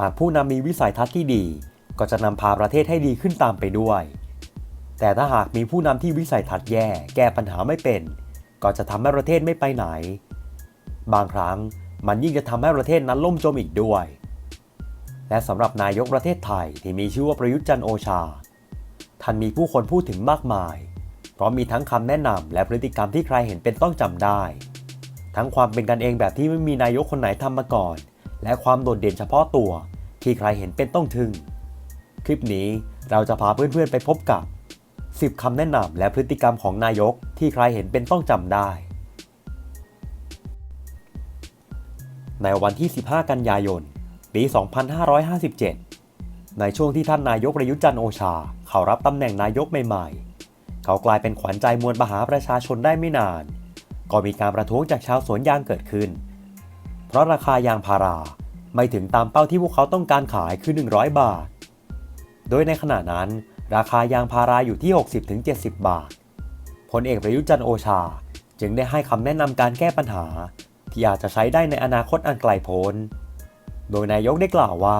หากผู้นำมีวิสัยทัศน์ที่ดี ก็จะนำพาประเทศให้ดีขึ้นตามไปด้วย แต่ถ้าหากมีผู้นำที่วิสัยทัศน์แย่ แก้ปัญหาไม่เป็น ก็จะทำให้ประเทศไม่ไปไหน บางครั้งมันยิ่งจะทำให้ประเทศนั้นล่มจมอีกด้วย และสำหรับนายกประเทศไทยที่มีชื่อว่าประยุทธ์จันโอชา ท่านมีผู้คนพูดถึงมากมาย เพราะมีทั้งคำแนะนำและพฤติกรรมที่ใครเห็นเป็นต้องจำได้ ทั้งความเป็นกันเองแบบที่ไม่มีนายกคนไหนทำมาก่อน และความโดดเด่นเฉพาะตัวที่ใครเห็นเป็นต้องทึ่ง คลิปนี้เราจะพาเพื่อนๆไปพบกับ 10คำแนะนำและพฤติกรรมของนายกที่ใครเห็นเป็นต้องจำได้ ในวันที่ 15 กันยายน ปี 2557 ในช่วงที่ท่านนายกประยุทธ์จันทร์โอชา เขารับตำแหน่งนายกใหม่ๆ เขากลายเป็นขวัญใจมวลมหาประชาชนได้ไม่นาน ก็มีการประท้วงจากชาวสวนยางเกิดขึ้น ราะราคายางพาราไม่ถึงตามเป้าที่พวกเขาต้องการขายคือ 100 บาท โดยในขณะนั้น ราคายางพาราอยู่ที่ 60-70 บาท พลเอกประยุจันโอชา จึงได้ให้คำแนะนำการแก้ปัญหา ที่อาจจะใช้ได้ในอนาคตอันไกลโพ้น โดยนายกได้กล่าวว่า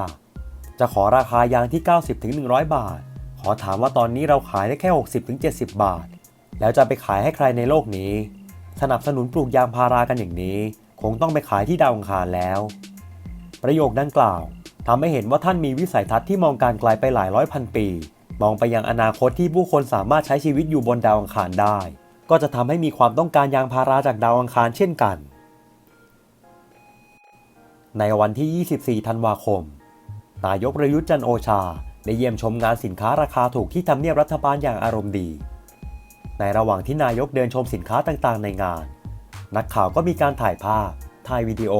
จะขอราคายางที่ 90-100 บาท ขอถามว่าตอนนี้เราขายได้แค่ 60-70 บาท แล้วจะไปขายให้ใครในโลกนี้ สนับสนุนปลูกยางพารากันอย่างนี้ คงต้องไปขายที่ดาวอังคารแล้ว ประโยคดังกล่าวทำให้เห็นว่าท่านมีวิสัยทัศน์ที่มองการไกลไปหลายร้อยพันปี มองไปยังอนาคตที่ผู้คนสามารถใช้ชีวิตอยู่บนดาวอังคารได้ ก็จะทำให้มีความต้องการยางพาราจากดาวอังคารเช่นกัน ในวันที่ 24 ธันวาคม นายกประยุทธ์จันโอชา ได้เยี่ยมชมงานสินค้าราคาถูกที่ทำเนียบรัฐบาลอย่างอารมณ์ดี ในระหว่างที่นายกเดินชมสินค้าต่างๆ ในงาน นักข่าวก็มีการถ่ายภาพ ถ่ายวิดีโอ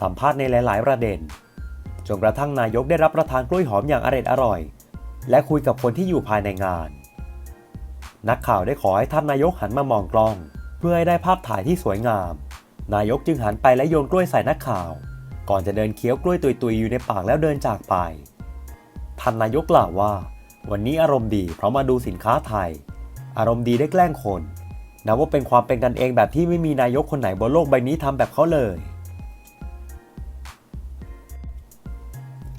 สัมภาษณ์ในหลาย ๆ ประเด็น จนกระทั่งนายกได้รับประทานกล้วยหอมอย่างอร่อยอร่อย และคุยกับคนที่อยู่ภายในงาน นักข่าวได้ขอให้ท่านนายกหันมามองกล้อง เพื่อให้ได้ภาพถ่ายที่สวยงาม นายกจึงหันไปและโยนกล้วยใส่นักข่าว ก่อนจะเดินเคี้ยวกล้วยตุยๆอยู่ในปากแล้วเดินจากไป ท่านนายกกล่าวว่า วันนี้อารมณ์ดีเพราะมาดูสินค้าไทย อารมณ์ดีได้แกล้งคน นับว่าเป็นความเป็นกันเองแบบที่ไม่มีนายกคนไหนบนโลกใบนี้ทำแบบเขาเลย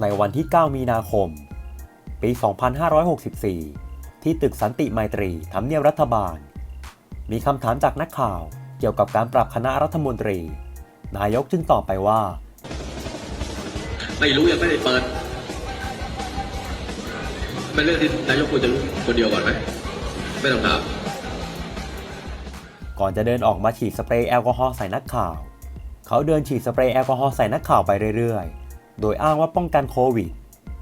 ในวันที่ 9 มีนาคม ปี 2564 ที่ตึกสันติไมตรีทำเนียบรัฐบาล มีคำถามจากนักข่าวเกี่ยวกับการปรับคณะรัฐมนตรี นายกจึงตอบไปว่า ไม่รู้ยังไม่ได้เปิดเป็นเรื่องที่นายกควรจะรู้คนเดียวก่อนไหมไม่ต้องถาม ก่อนจะเดินออกมาฉีดสเปรย์แอลกอฮอล์ใส่นักข่าว เขาเดินฉีดสเปรย์แอลกอฮอล์ใส่นักข่าวไปเรื่อยๆ โดยอ้างว่าป้องกันโควิด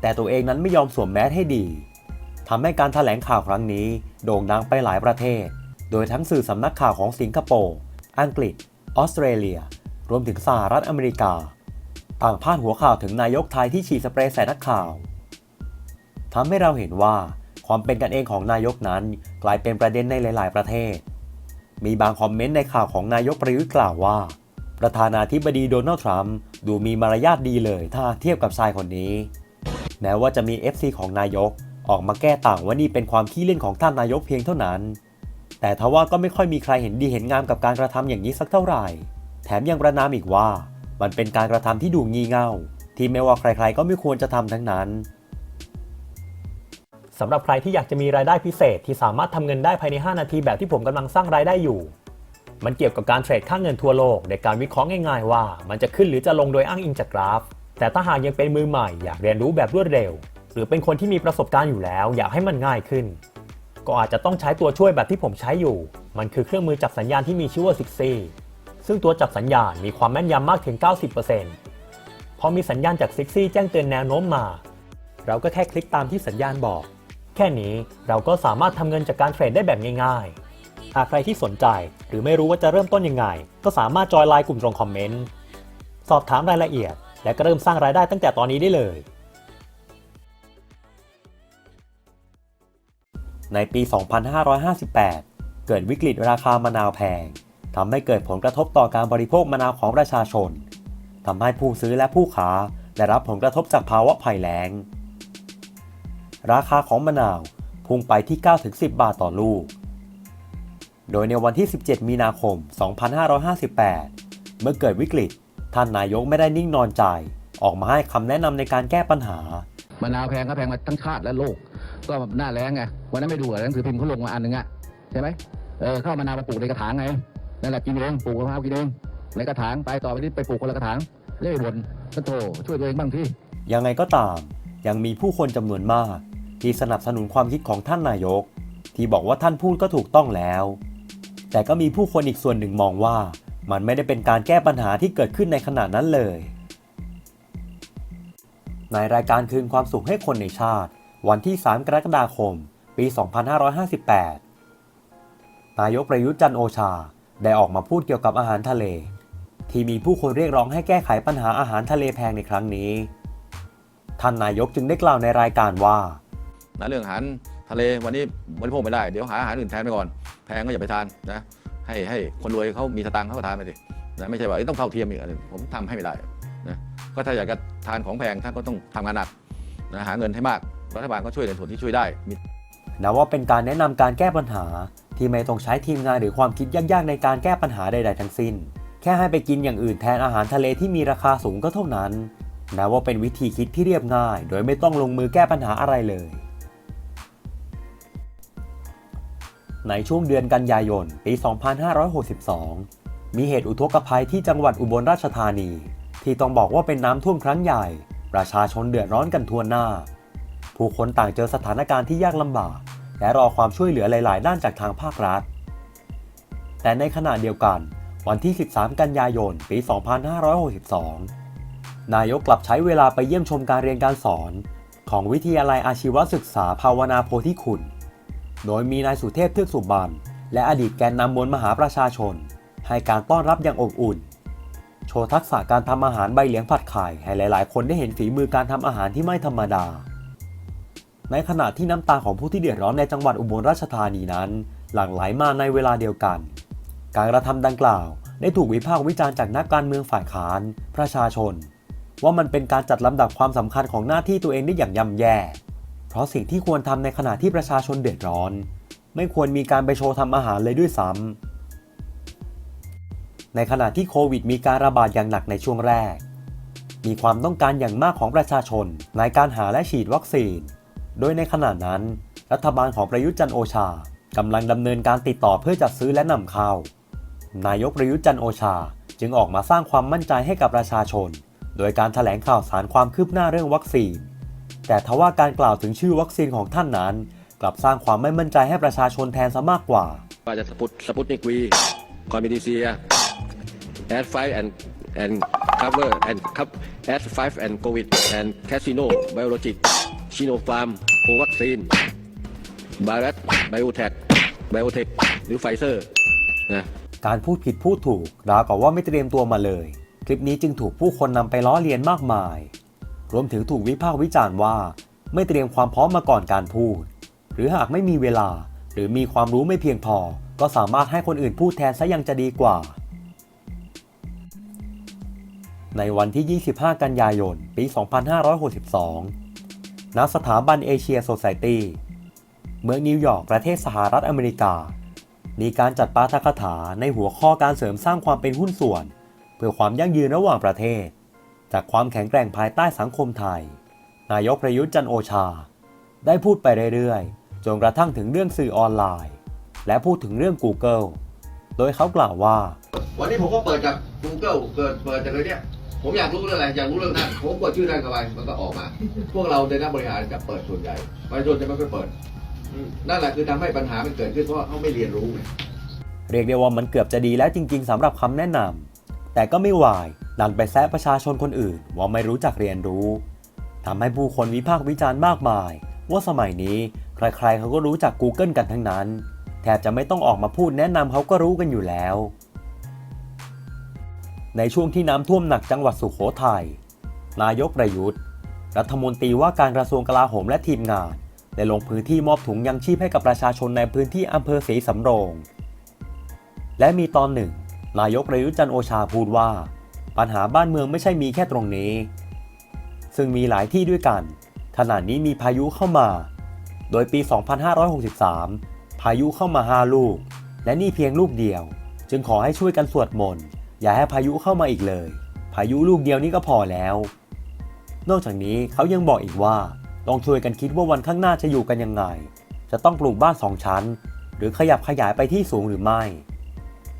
แต่ตัวเองนั้นไม่ยอมสวมแมสให้ดีทำให้การถแถลงข่าวครั้งนี้ โด่งดังไปหลายประเทศ โดยทั้งสื่อสำนักข่าวของสิงคโปร์ อังกฤษ ออสเตรเลีย รวมถึงสหรัฐอเมริกา ต่างพาดหัวข่าวถึงนายกไทยที่ฉีดสเปรย์ใส่นักข่าวทำให้เราเห็นว่าความเป็นกันเองของนายกนั้นกลายเป็นประเด็นในหลาย ๆ ประเทศ มีบางคอมเมนต์ในข่าวของนายกประยุทธ์กล่าวว่า ประธานาธิบดีโดนัลด์ทรัมป์ดูมีมารยาทดีเลยถ้าเทียบกับชายคนนี้ แม้ว่าจะมี FC ของนายกออกมาแก้ต่างว่านี่เป็นความขี้เล่นของท่านนายกเพียงเท่านั้น แต่ทว่าก็ไม่ค่อยมีใครเห็นดีเห็นงามกับการกระทำอย่างนี้สักเท่าไหร่ แถมยังประนามอีกว่า มันเป็นการกระทำที่ดูงี่เง่า ที่ไม่ว่าใครๆก็ไม่ควรจะทำทั้งนั้น สำหรับใครที่อยากจะมีรายได้พิเศษ ที่สามารถทำเงินได้ภายใน 5 นาทีแบบที่ผมกำลังสร้างรายได้อยู่ มันเกี่ยวกับการเทรดค่าเงินทั่วโลกโดยการวิเคราะห์ง่ายๆ ว่า มันจะขึ้นหรือจะลงโดยอ้างอิงจากกราฟ แต่ถ้าหากยังเป็นมือใหม่อยากเรียนรู้แบบรวดเร็ว หรือเป็นคนที่มีประสบการณ์อยู่แล้ว อยากให้มันง่ายขึ้น ก็อาจจะต้องใช้ตัวช่วยแบบที่ผมใช้อยู่ มันคือเครื่องมือจับสัญญาณที่มีชื่อว่า Sixi ซึ่งตัวจับสัญญาณมีความแม่นยำมากถึง 90%พอมีสัญญาณจาก Sixi แจ้งเตือนแนวโน้มมาเราก็แค่คลิกตามที่สัญญาณบอก ค่นี้เราก็สามารถทำเงินจากการเทรดได้แบบง่ายๆ หากใครที่สนใจหรือไม่รู้ว่าจะเริ่มต้นยังไง ก็สามารถจอยไลน์กลุ่มตรงคอมเมนต์ สอบถามรายละเอียด และก็เริ่มสร้างรายได้ตั้งแต่ตอนนี้ได้เลย ในปี 2558 เกิดวิกฤตราคามะนาวแพงทำให้เกิดผลกระทบต่อการบริโภคมะนาวของประชาชนทำให้ผู้ซื้อและผู้ค้าได้รับผลกระทบจากภาวะภัยแล้ง ราคาของมะนาวพุ่งไปที่ 9-10 บาทต่อลูก โดยในวันที่ 17 มีนาคม 2558 เมื่อเกิดวิกฤต ท่านนายกไม่ได้นิ่งนอนใจ ออกมาให้คำแนะนำในการแก้ปัญหามะนาวแพงก็แพงมาทั้งชาติและโลก ก็หน้าแรงไงวันนั้นไม่ดูเหรอหนังสือพิมพ์เขาลงมาอันหนึ่งอะใช่ไหมเออเข้ามะนาวมาปลูกในกระถางไงนั่นแหละกินเองปลูกมะพร้าวกินเองในกระถางไปต่อไปนี้ไปปลูกคนละกระถางเล่บ่นก็โถช่วยตัวเองบ้างที่ยังไงก็ตาม ยังมีผู้คนจำนวนมาก ที่สนับสนุนความคิดของท่านนายก ที่บอกว่าท่านพูดก็ถูกต้องแล้ว แต่ก็มีผู้คนอีกส่วนหนึ่งมองว่า มันไม่ได้เป็นการแก้ปัญหาที่เกิดขึ้นในขณะนั้นเลย ในรายการคืนความสุขให้คนในชาติ วันที่ 3 กรกฎาคม ปี 2558 นายกประยุทธ์จันโอชาได้ออกมาพูดเกี่ยวกับอาหารทะเล ที่มีผู้คนเรียกร้องให้แก้ไขปัญหาอาหารทะเลแพงในครั้งนี้ ท่านนายกจึงได้กล่าวในรายการว่า นะเรื่องอาหารทะเลวันนี้บริโภคไม่ได้เดี๋ยวหาอาหารอื่นแทนไปก่อน แพงก็อย่าไปทานนะให้ให้คนรวยเขามีสตังค์เขาก็ทานไปสินะไม่ใช่ว่าต้องเท่าเทียมอีกผมทำให้ไม่ได้นะก็ถ้าอยากจะทานของแพงท่านก็ต้องทำงานหนักนะหาเงินให้มากรัฐบาลก็ช่วยในส่วนที่ช่วยได้นับว่าเป็นการแนะนำการแก้ปัญหา ที่ไม่ต้องใช้ทีมงานหรือความคิดยากๆในการแก้ปัญหาใด ๆ ทั้งสิ้น แค่ให้ไปกินอย่างอื่นแทนอาหารทะเลที่มีราคาสูงก็เท่านั้นนับว่าเป็นวิธีคิดที่เรียบง่าย โดยไม่ต้องลงมือแก้ปัญหาอะไรเลย ในช่วงเดือนกันยายน ปี 2562 มีเหตุอุทกภัยที่จังหวัดอุบลราชธานี ที่ต้องบอกว่าเป็นน้ำท่วมครั้งใหญ่ ประชาชนเดือดร้อนกันทั่วหน้า ผู้คนต่างเจอสถานการณ์ที่ยากลำบาก และรอความช่วยเหลือหลาย ๆ ด้านจากทางภาครัฐ แต่ในขณะเดียวกัน วันที่ 13 กันยายน ปี 2562 นายกกลับใช้เวลาไปเยี่ยมชมการเรียนการสอน ของวิทยาลัยอาชีวศึกษาภาวนาโพธิคุณ โดยมีนายสุเทพเทือกสุบรรณและอดีตแกนนำมวลมหาประชาชน ให้การต้อนรับอย่างอบอุ่น โชว์ทักษะการทำอาหารใบเหลียงผัดไข่ให้หลาย ๆ คนได้เห็นฝีมือการทำอาหารที่ไม่ธรรมดา ในขณะที่น้ำตาของผู้ที่เดือดร้อนในจังหวัดอุบลราชธานีนั้น หลั่งไหลมาในเวลาเดียวกัน การกระทำดังกล่าว ได้ถูกวิพากษ์วิจารณ์จากนักการเมืองฝ่ายค้าน ประชาชน ว่ามันเป็นการจัดลำดับความสำคัญของหน้าที่ตัวเองได้อย่างย่ำแย่ เพราะสิ่งที่ควรทำในขณะที่ประชาชนเดือดร้อน ไม่ควรมีการไปโชว์ทำอาหารเลยด้วยซ้ำในขณะที่โควิดมีการระบาดอย่างหนักในช่วงแรก มีความต้องการอย่างมากของประชาชนในการหาและฉีดวัคซีน โดยในขณะนั้น รัฐบาลของประยุทธ์จันโอชากำลังดำเนินการติดต่อเพื่อจัดซื้อและนำเข้า นายกประยุทธ์จันโอชาจึงออกมาสร้างความมั่นใจให้กับประชาชน โดยการถแถลงข่าวสารความคืบหน้าเรื่องวัคซีน แต่ทว่าการกล่าวถึงชื่อวัคซีนของท่านนั้น กลับสร้างความไม่มั่นใจให้ประชาชนแทนซะมากกว่า ว่าจะสปุตสปุตนิกวีคอมมินิเซียแอดไฟแอนแอนคัฟเวอร์แอนคัฟแอดไฟแอนโควิดแอนแคสซิโนไบโอโลจิกชิโนฟาร์มโควัคซีนบารัสไบโอเทคไบโอเทคหรือไฟเซอร์นะการพูดผิดพูดถูกราวกับว่าไม่เตรียมตัวมาเลย คลิปนี้จึงถูกผู้คนนำไปล้อเลียนมากมาย รวมถึงถูกวิพากษ์วิจารณ์ว่า ไม่เตรียมความพร้อมมาก่อนการพูด หรือหากไม่มีเวลาหรือมีความรู้ไม่เพียงพอ ก็สามารถให้คนอื่นพูดแทนซะยังจะดีกว่า ในวันที่ 25 กันยายน ปี 2562 ณ สถาบันเอเชียโซไซตี้เมืองนิวยอร์กประเทศสหรัฐอเมริกา มีการจัดปาฐกถาในหัวข้อการเสริมสร้างความเป็นหุ้นส่วน เพื่อความยั่งยืนระหว่างประเทศ จากความแข็งแกร่งภายใต้สังคมไทย นายกประยุทธ์จันทร์โอชา ได้พูดไปเรื่อยๆ จนกระทั่งถึงเรื่องสื่อออนไลน์ และพูดถึงเรื่อง Google โดยเขากล่าวว่า วันนี้ผมก็เปิดจาก Google เกิดเปิดจากเลยเนี่ยผมอยากรู้เรื่องอะไรอยากรู้เรื่องนั้นผมกดชื่อนั้นเข้าไปมันก็ออกมา พวกเราในนักบริหารจะเปิดส่วนใหญ่ประชาชนจะไม่ค่อยเปิดอืมนั่นแหละคือทำให้ปัญหามันเกิดขึ้นเพราะว่าเขาไม่เรียนรู้ไงเรียกได้ว่ามันเกือบจะดีแล้วจริง ๆสำหรับคำแนะนำแต่ก็ไม่วาย ดันไปแซะประชาชนคนอื่นว่าไม่รู้จักเรียนรู้ทำให้ผู้คนวิพากษ์วิจารณ์มากมาย ว่าสมัยนี้ใครๆเขาก็รู้จัก Google กันทั้งนั้น แทบจะไม่ต้องออกมาพูดแนะนำเขาก็รู้กันอยู่แล้ว ในช่วงที่น้ำท่วมหนักจังหวัดสุโขทัยนายกประยุทธ์ รัฐมนตรีว่าการกระทรวงกลาโหมและทีมงานได้ลงพื้นที่มอบถุงยังชีพให้กับประชาชนในพื้นที่อำเภอศรีสำโรง และมีตอนหนึ่ง นายกประยุทธ์จันโอชาพูดว่า ปัญหาบ้านเมืองไม่ใช่มีแค่ตรงนี้ ซึ่งมีหลายที่ด้วยกัน ขณะนี้มีพายุเข้ามา โดยปี 2563 พายุเข้ามา 5 ลูก และนี่เพียงลูกเดียว จึงขอให้ช่วยกันสวดมนต์ อย่าให้พายุเข้ามาอีกเลย พายุลูกเดียวนี้ก็พอแล้ว นอกจากนี้เขายังบอกอีกว่าต้องช่วยกันคิดว่าวันข้างหน้าจะอยู่กันยังไง จะต้องปลูกบ้านสองชั้น หรือขยับขยายไปที่สูงหรือไม่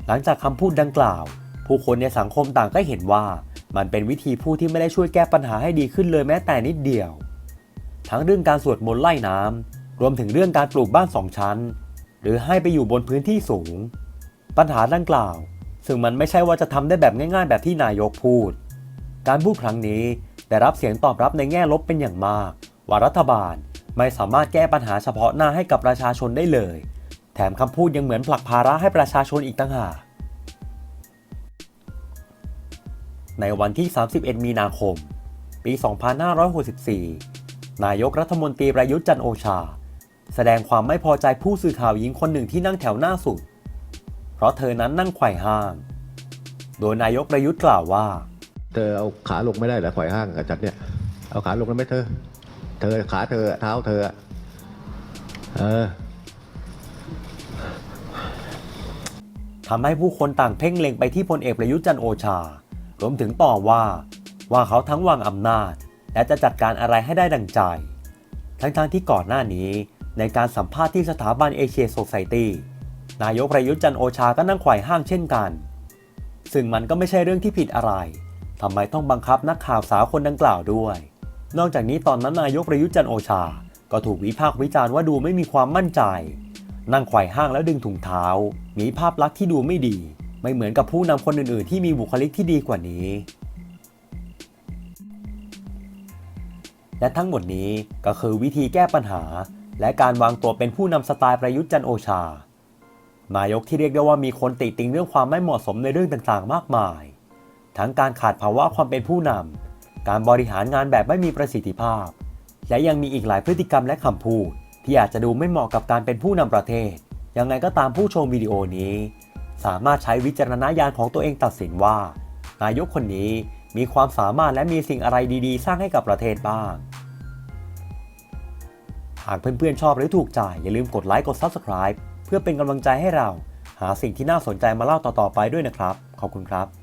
หลังจากคำพูดดังกล่าว ผู้คนในสังคมต่างก็เห็นว่ามันเป็นวิธีพูดที่ไม่ได้ช่วยแก้ปัญหาให้ดีขึ้นเลยแม้แต่นิดเดียว ทั้งเรื่องการสวดมนต์ไล่น้ำรวมถึงเรื่องการปลูกบ้านสองชั้น หรือให้ไปอยู่บนพื้นที่สูง ปัญหาดังกล่าว ซึ่งมันไม่ใช่ว่าจะทำได้แบบง่าย ๆ แบบที่นายกพูด การพูดครั้งนี้ได้รับเสียงตอบรับในแง่ลบเป็นอย่างมาก ว่ารัฐบาลไม่สามารถแก้ปัญหาเฉพาะหน้าให้กับประชาชนได้เลย แถมคำพูดยังเหมือนผลักภาระให้ประชาชนอีกต่างหาก ในวันที่ 31 มีนาคม ปี 2564 นายกรัฐมนตรีประยุทธ์จันทร์โอชา แสดงความไม่พอใจผู้สื่อข่าวหญิงคนหนึ่งที่นั่งแถวหน้าสุด เพราะเธอนั้นนั่งไขว่ห้าง โดยนายกประยุทธ์กล่าวว่า เธอเอาขาลงไม่ได้เหรอไขว่ห้างกับจัดเนี่ย เอาขาลงแล้วไหมเธอ เธอขาเธอเท้าเธอ เออทำให้ผู้คนต่างเพ่งเล็งไปที่พลเอกประยุทธ์จันทร์โอชา รวมถึงต่อว่าว่าเขาทั้งวางอำนาจ และจะจัดการอะไรให้ได้ดังใจ ทั้งๆที่ก่อนหน้านี้ในการสัมภาษณ์ที่สถาบันเอเชียโซไซตี้นายกประยุทธ์จันโอชาก็นั่งไขว่ห้างเช่นกัน ซึ่งมันก็ไม่ใช่เรื่องที่ผิดอะไรทำไมต้องบังคับนักข่าวสาวคนดังกล่าวด้วย นอกจากนี้ตอนนั้นนายกประยุทธ์จันโอชา ก็ถูกวิพากษ์วิจารณ์ว่าดูไม่มีความมั่นใจ นั่งไขว่ห้างแล้วดึงถุงเท้า มีภาพลักษณ์ที่ดูไม่ดี ไม่เหมือนกับผู้นำคนอื่นๆ ที่มีบุคลิกที่ดีกว่านี้ และทั้งหมดนี้ก็คือวิธีแก้ปัญหา และการวางตัวเป็นผู้นำสไตล์ประยุทธ์จันโอชา นายกที่เรียกได้ว่ามีคนติติงเรื่องความไม่เหมาะสมในเรื่องต่างๆ มากมาย ทั้งการขาดภาวะความเป็นผู้นำการบริหารงานแบบไม่มีประสิทธิภาพ และยังมีอีกหลายพฤติกรรมและคำพูด ที่อาจจะดูไม่เหมาะกับการเป็นผู้นำประเทศยังไงก็ตามผู้ชมวิดีโอนี้ สามารถใช้วิจารณญาณของตัวเองตัดสินว่า นายกคนนี้มีความสามารถและมีสิ่งอะไรดีๆ สร้างให้กับประเทศบ้าง หากเพื่อนๆชอบหรือถูกใจ อย่าลืมกดไลค์กด Subscribe เพื่อเป็นกำลังใจให้เรา หาสิ่งที่น่าสนใจมาเล่าต่อๆไปด้วยนะครับ ขอบคุณครับ